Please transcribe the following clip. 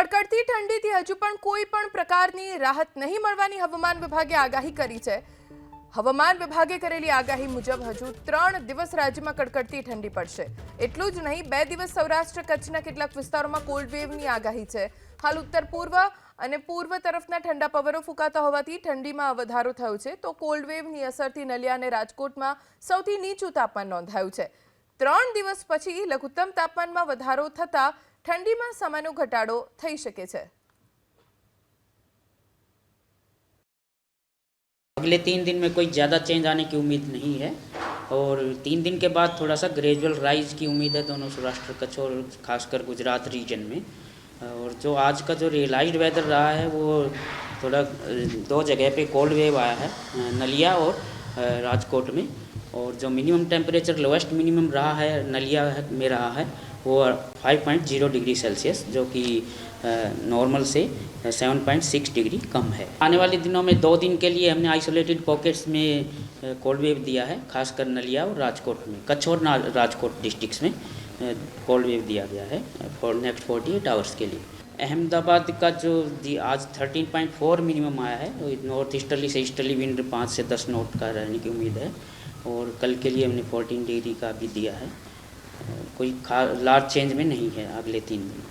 કડકડતી ઠંડીથી હજુ પણ કોઈ પણ પ્રકારની રાહત નહીં મળવાની હવામાન વિભાગે આગાહી કરી છે. હવામાન વિભાગે કરેલી આગાહી મુજબ હજુ ત્રણ દિવસ રાજ્યમાં કડકડતી ઠંડી પડશે. એટલું જ નહીં, બે દિવસ સૌરાષ્ટ્ર કચ્છના કેટલાક વિસ્તારોમાં કોલ્ડ વેવની આગાહી છે. હાલ ઉત્તર પૂર્વ અને પૂર્વ તરફના ઠંડા પવનો ફૂંકાતા હોવાથી ઠંડીમાં વધારો થયો છે. તો કોલ્ડ વેવની અસરથી નલિયા અને રાજકોટમાં સૌથી નીચું તાપમાન નોંધાયું છે. ત્રણ દિવસ પછી લઘુત્તમ તાપમાનમાં વધારો થતાં ઠંડીમાં સામાન્ય ઘટાડો થઈ શકે છે अगले तीन दिन में कोई ज़्यादा चेंज आने की उम्मीद नहीं है और तीन दिन के बाद थोड़ा सा ग्रेजुअल राइज की उम्मीद है दोनों सौराष्ट्र कच्छ और खासकर गुजरात रीजन में और जो आज का जो रियलाइज्ड वेदर रहा है वो थोड़ा अ, दो जगह पे कोल्ड वेव आया है अ, नलिया और अ, राजकोट में और जो मिनिमम टेम्परेचर लोएस्ट मिनिमम रहा है, नलिया में रहा है, वो 5.0 डिग्री सेल्सियस जो कि नॉर्मल से 7.6 डिग्री कम है। आने वाले दिनों में दो दिन के लिए हमने आइसोलेटेड पॉकेट्स में कोल्ड वेव दिया है, खासकर नलिया और राजकोट में कच्छ और राजकोट डिस्ट्रिक्ट्स में कोल्ड वेव दिया गया है फॉर नेक्स्ट 48 आवर्स के लिए। अहमदाबाद का जो दी आज 13.4 मिनिमम आया है नॉर्थ ईस्टर्ली से ईस्टर्ली विंड पाँच से दस नोट का रहने की उम्मीद है, और कल के लिए हमने 14 डिग्री का भी दिया है। कोई लार्ज चेंज में नहीं है, अगले तीन दिन।